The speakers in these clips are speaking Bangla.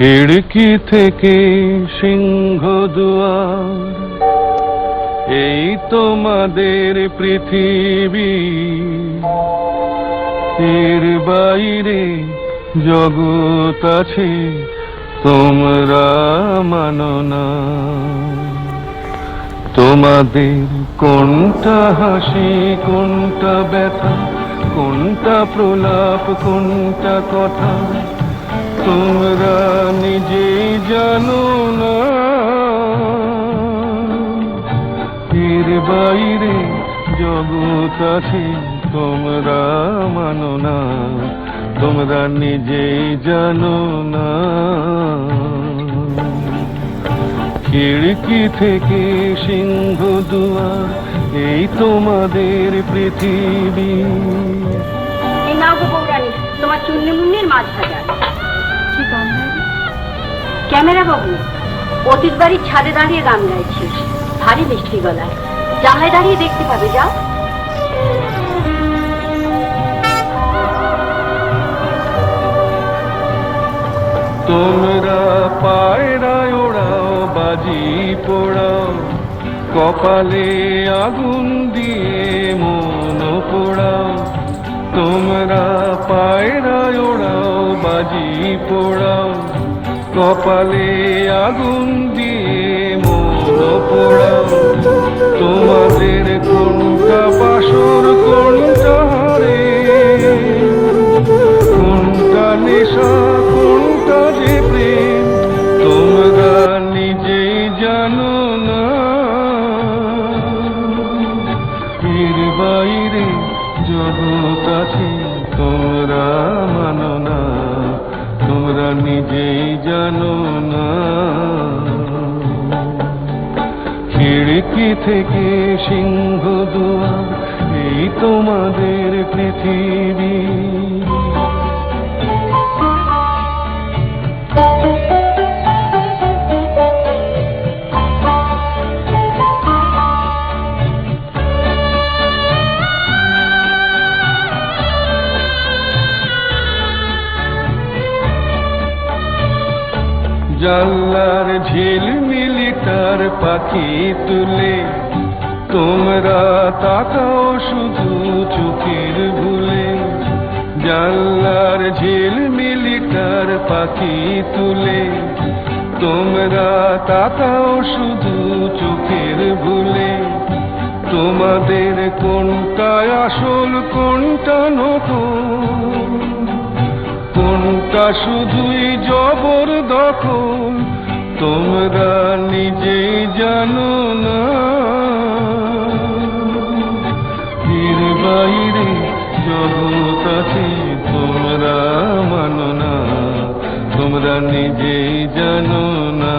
খিড়কি থেকে সিংহ দুয়ার। এই তোমাদের পৃথিবী, এর বাইরে জগৎ আছে, তোমরা মানো না। তোমাদের কোনটা হাসি, কোনটা ব্যথা, কোনটা প্রলাপ, কোনটা কথা তোমরা নিজেই জানো না। এর বাইরে জগৎ আছে, তোমরা মানো না। তোমরা নিজেই জানো না। খিড়কি থেকে সিংহ দুয়ার, এই তোমাদের পৃথিবী। তোমার চুন্নি মুন্নির মাছ ক্যামেরা বাবু, অতীত বাড়ির ছাদে দাঁড়িয়ে গান গাইছিস। ভারী মিষ্টি গলায়। জানলায় দাঁড়িয়ে দেখতে পাবে, যাও। তোমরা পায়রায় ওড়াও বাজি পোড়াও কপালে আগুন দিয়ে মন পোড়াও তোমরা ওড়াও বাজি পোড়াও, কপালে আগুন দিয়ে মন পোড়াও। তোমাদের কোনটা বাসর কোনটা হারে? কোনটা নেশা, কোনটা যে প্রেম? তোমরা নিজেই জানো না। এর বাইরে জগৎ আছে, তোমরা মানো না। তোমরা নিজেই জানো না। খিড়কি থেকে সিংহ দোয়া এই তোমাদের পৃথিবী। জানলার ঝিলমিলিটার পাখি তুলে। তোমরা তাকাও শুধু চোখের ভুলে। জানলার ঝিলমিলিটার পাখি তুলে। তোমরা তাকাও শুধু চোখের ভুলে। তোমাদের কোনটা আসল, কোনটা নকল শুধুই জবর দখল, তোমরা নিজেই জানো না। বাইরে জগৎ তোমরা মানো না। তোমরা নিজেই জানো না।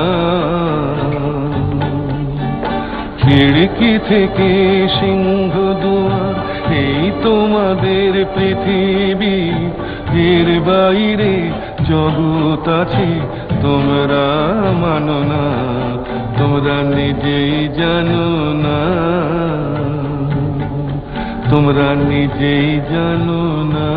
খিড়কি থেকে সিংহ দুয়ার, এই তোমাদের পৃথিবী। এর বাইরে জগৎ আছে, তোমরা মানো না, তোমরা নিজেই জানো না। তোমরা নিজেই জানো না।